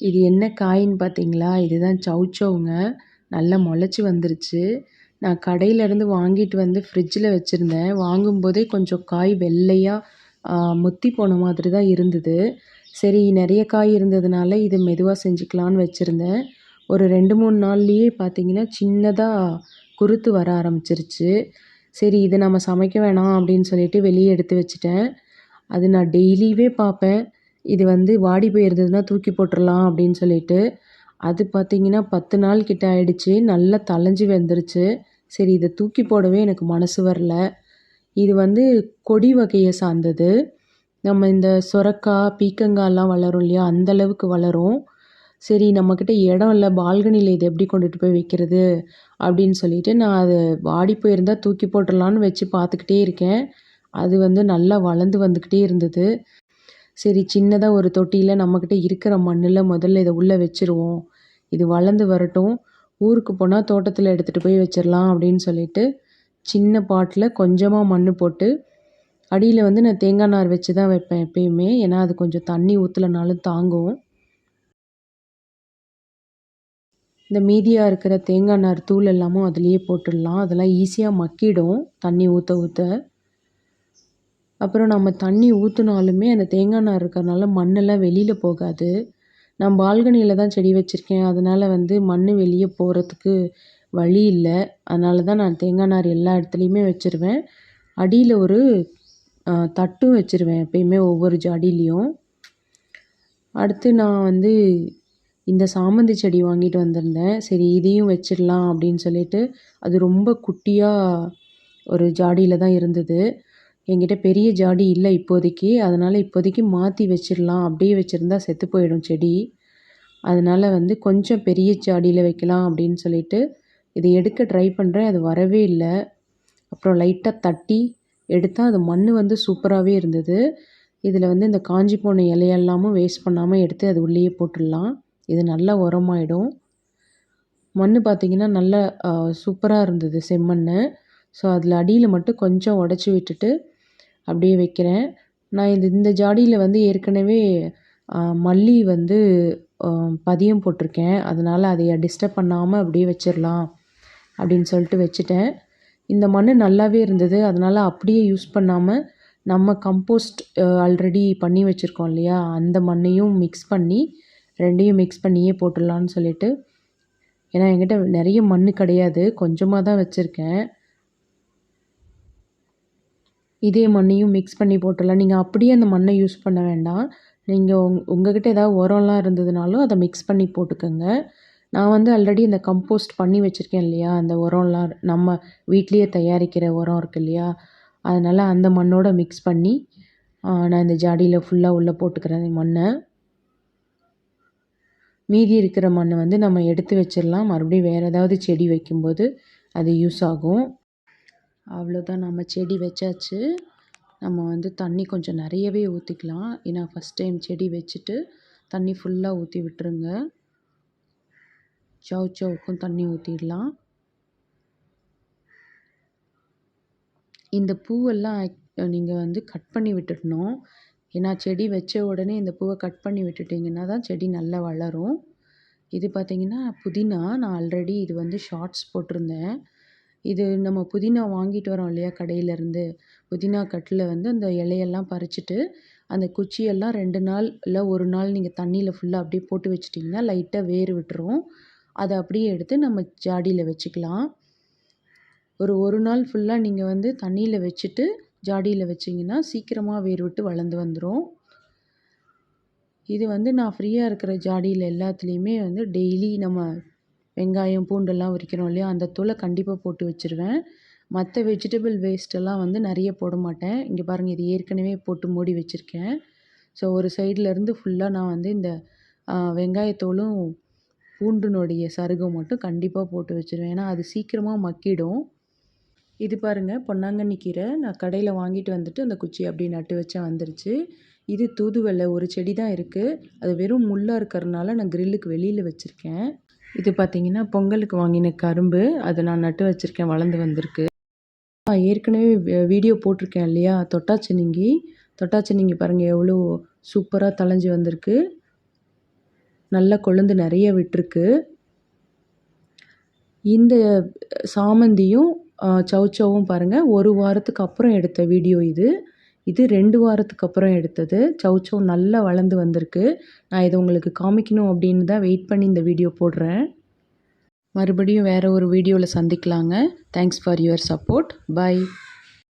இது என்ன காயின்னு பார்த்தீங்களா? இதுதான் சவுச்சவுங்க நல்லா முளைச்சி வந்துருச்சு. நான் கடையிலேருந்து வாங்கிட்டு வந்து ஃப்ரிட்ஜில் வச்சுருந்தேன். வாங்கும்போதே கொஞ்சம் காய் வெள்ளையாக முத்தி போன மாதிரி தான் இருந்தது. சரி நிறைய காய் இருந்ததுனால இது மெதுவாக செஞ்சுக்கலான்னு வச்சுருந்தேன். ஒரு ரெண்டு மூணு நாள்லேயே பார்த்தீங்கன்னா சின்னதாக குருத்து வர ஆரம்பிச்சிருச்சு. சரி இதை நம்ம சமைக்க வேணாம் அப்படின்னு சொல்லிட்டு வெளியே எடுத்து வச்சுட்டேன். அது நான் டெய்லியுமே பார்ப்பேன். இது வந்து வாடி போயிருந்ததுன்னா தூக்கி போட்டுடலாம் அப்படின்னு சொல்லிட்டு அது பார்த்திங்கன்னா பத்து நாள் கிட்ட ஆயிடுச்சு. நல்லா தளைஞ்சு வெந்துருச்சு சரி இதை தூக்கி போடவே எனக்கு மனசு வரல. இது வந்து கொடி வகையை சார்ந்தது. நம்ம இந்த சொரக்காய் பீக்கங்காய்லாம் வளரும் இல்லையா? அந்த அளவுக்கு வளரும். சரி நம்மக்கிட்ட இடம் இல்லை பால்கனியில் இதை எப்படி கொண்டுட்டு போய் வைக்கிறது அப்படின்னு சொல்லிட்டு நான் அது வாடி போயிருந்தால் தூக்கி போட்டுடலான்னு வச்சு பார்த்துக்கிட்டே இருக்கேன். அது வந்து நல்லா வளர்ந்து வந்துக்கிட்டே இருந்தது. சரி சின்னதாக ஒரு தொட்டியில் நம்மக்கிட்ட இருக்கிற மண்ணில் முதல்ல இதை உள்ளே வச்சுருவோம். இது வளர்ந்து வரட்டும். ஊருக்கு போனால் தோட்டத்தில் எடுத்துகிட்டு போய் வச்சிடலாம் அப்படின்னு சொல்லிட்டு சின்ன பாட்டில் கொஞ்சமாக மண் போட்டு அடியில் வந்து நான் தேங்காய் நார் வச்சு தான் வைப்பேன் எப்பயுமே. ஏன்னா அது கொஞ்சம் தண்ணி ஊற்றலனாலும் தாங்கும். இந்த மீதியாக இருக்கிற தேங்காய் நார் தூள் எல்லாமும் அதுலேயே போட்டுடலாம். அதெல்லாம் ஈஸியாக மக்கிடும் தண்ணி ஊற்ற ஊற்ற அப்புறம் நம்ம தண்ணி ஊற்றினாலுமே அந்த தேங்காய் நார் இருக்கிறனால மண்ணெல்லாம் வெளியில் போகாது. நான் பால்கனியில் தான் செடி வச்சுருக்கேன். அதனால் வந்து மண் வெளியே போகிறதுக்கு வழி இல்லை. அதனால தான் நான் தேங்காய் நார் எல்லா இடத்துலையுமே வச்சுருவேன். அடியில் ஒரு தட்டும் வச்சுருவேன் எப்பயுமே ஒவ்வொரு ஜாடிலையும் அடுத்து நான் வந்து இந்த சாமந்தி செடி வாங்கிட்டு வந்திருந்தேன். சரி இதையும் வச்சிடலாம் அப்படின்னு சொல்லிட்டு. அது ரொம்ப குட்டியாக ஒரு ஜாடியில் தான் இருந்தது. என்கிட்ட பெரிய ஜாடி இல்லை இப்போதைக்கு. அதனால் இப்போதைக்கு மாற்றி வச்சிடலாம். அப்படியே வச்சுருந்தா செத்து போயிடும் செடி. அதனால் வந்து கொஞ்சம் பெரிய ஜாடியில் வைக்கலாம் அப்படின்னு சொல்லிட்டு இதை எடுக்க ட்ரை பண்ணுறேன் அது வரவே இல்லை. அப்புறம் லைட்டாக தட்டி எடுத்தால் அது மண் வந்து சூப்பராகவே இருந்தது. இதில் வந்து இந்த காஞ்சி போன இலையெல்லாமும் வேஸ்ட் பண்ணாமல் எடுத்து அது உள்ளேயே போட்டுடலாம். இது நல்லா உரமாயிடும். மண் பார்த்திங்கன்னா நல்லா சூப்பராக இருந்தது செம்மண் ஸோ அதில் அடியில் மட்டும் கொஞ்சம் உடச்சி விட்டுட்டு அப்படியே வைக்கிறேன். நான் இந்த இந்த ஜாடியில் வந்து ஏற்கனவே மல்லி வந்து பதியம் போட்டிருக்கேன். அதனால் அதைய டிஸ்டர்ப் பண்ணாமல் அப்படியே வச்சிடலாம் அப்படின்னு சொல்லிட்டு வச்சுட்டேன். இந்த மண் நல்லாவே இருந்தது. அதனால் அப்படியே யூஸ் பண்ணாமல் நம்ம கம்போஸ்ட் ஆல்ரெடி பண்ணி வச்சுருக்கோம் இல்லையா? அந்த மண்ணையும் மிக்ஸ் பண்ணி ரெண்டையும் மிக்ஸ் பண்ணியே போட்டுடலான்னு சொல்லிட்டு. ஏன்னா என்கிட்ட நிறைய மண் கிடையாது. கொஞ்சமாக தான் வச்சுருக்கேன். இதே மண்ணையும் மிக்ஸ் பண்ணி போட்டுடலாம். நீங்கள் அப்படியே அந்த மண்ணை யூஸ் பண்ண வேண்டாம். நீங்கள் உங் உங்கள்கிட்ட ஏதாவது உரம்லாம் இருந்ததுனாலும் அதை மிக்ஸ் பண்ணி போட்டுக்கோங்க. நான் வந்து ஆல்ரெடி இந்த கம்போஸ்ட் பண்ணி வச்சுருக்கேன் இல்லையா? அந்த உரம்லாம் நம்ம வீட்லேயே தயாரிக்கிற உரம் இருக்குது இல்லையா? அதனால் அந்த மண்ணோட மிக்ஸ் பண்ணி நான் இந்த ஜாடியில் ஃபுல்லாக உள்ளே போட்டுக்கிறேன் மண்ணை. மீதி இருக்கிற மண்ணை வந்து நம்ம எடுத்து வச்சிடலாம். மறுபடியும் வேறு ஏதாவது செடி வைக்கும்போது அது யூஸ் ஆகும். அவ்வளோதான். நம்ம செடி வச்சாச்சு. நம்ம வந்து தண்ணி கொஞ்சம் நிறையவே ஊற்றிக்கலாம் ஏன்னா ஃபஸ்ட் டைம் செடி வச்சுட்டு தண்ணி ஃபுல்லாக ஊற்றி விட்டுருங்க. சவு சவுக்கும் தண்ணி ஊற்றிடலாம் இந்த பூவெல்லாம் நீங்கள் வந்து கட் பண்ணி விட்டுடணும். ஏன்னா செடி வச்ச உடனே இந்த பூவை கட் பண்ணி விட்டுட்டிங்கன்னா தான் செடி நல்லா வளரும். இது பார்த்திங்கன்னா புதினா. நான் ஆல்ரெடி இது வந்து ஷார்ட்ஸ் போட்டிருந்தேன். இது நம்ம புதினா வாங்கிட்டு வரோம் இல்லையா கடையிலேருந்து புதினா கட்டில் வந்து அந்த இலையெல்லாம் பறிச்சுட்டு அந்த குச்சியெல்லாம் ரெண்டு நாள் இல்லை ஒரு நாள் நீங்கள் தண்ணியில் ஃபுல்லாக அப்படியே போட்டு வச்சிட்டிங்கன்னா லைட்டாக வேர் விட்டுரும். அதை அப்படியே எடுத்து நம்ம ஜாடியில் வச்சுக்கலாம். ஒரு ஒரு நாள் ஃபுல்லாக நீங்கள் வந்து தண்ணியில் வச்சுட்டு ஜாடியில் வச்சிங்கன்னா சீக்கிரமாக வேர் விட்டு வளர்ந்து வந்துடும் இது வந்து நான் ஃப்ரீயாக இருக்கிற ஜாடியில் எல்லாத்துலேயுமே வந்து டெய்லி நம்ம வெங்காயம் பூண்டெல்லாம் உரிக்கிறோம் இல்லையா? அந்த தூளை கண்டிப்பாக போட்டு வச்சுருவேன். மற்ற வெஜிடபிள் வேஸ்ட்டெல்லாம் வந்து நிறைய போட மாட்டேன். இங்கே பாருங்கள் இது ஏற்கனவே போட்டு மூடி வச்சுருக்கேன். ஸோ ஒரு சைட்லேருந்து ஃபுல்லாக நான் வந்து இந்த வெங்காயத்தோலும் பூண்டினுடைய சருகம் மட்டும் கண்டிப்பாக போட்டு வச்சுருவேன். ஏன்னா அது சீக்கிரமாக மக்கிடும். இது பாருங்கள் பொன்னாங்கண்ணி கீரை நான் கடையில் வாங்கிட்டு வந்துட்டு அந்த குச்சி அப்படி நட்டு வச்சா வந்துருச்சு. இது தூதுவளை ஒரு செடி தான் இருக்குது அது வெறும் முள்ளாக இருக்கிறதுனால நான் கிரில்லுக்கு வெளியில் வச்சுருக்கேன். இது பார்த்திங்கன்னா பொங்கலுக்கு வாங்கின கரும்பு. அதை நான் நட்டு வச்சுருக்கேன் வளர்ந்து வந்திருக்கு. ஏற்கனவே வீடியோ போட்டிருக்கேன் இல்லையா? தொட்டாச்சினிங்கி தொட்டாச்சினிங்கி பாருங்கள் எவ்வளோ சூப்பராக தளைஞ்சி வந்திருக்கு. நல்ல கொழுந்து நிறைய விட்டுருக்கு. இந்த சாமந்தியும் சவுச்சவும் பாருங்கள் ஒரு வாரத்துக்கு அப்புறம் எடுத்த வீடியோ இது. இது ரெண்டு வாரத்துக்கு அப்புறம் எடுத்தது. சௌச்சௌ நல்லா வளர்ந்து வந்திருக்கு. நான் இதை உங்களுக்கு காமிக்கணும் அப்படின்னு தான் வெயிட் பண்ணி இந்த வீடியோ போடுறேன். மறுபடியும் வேறு ஒரு வீடியோவில் சந்திக்கலாங்க. Thanks for your support bye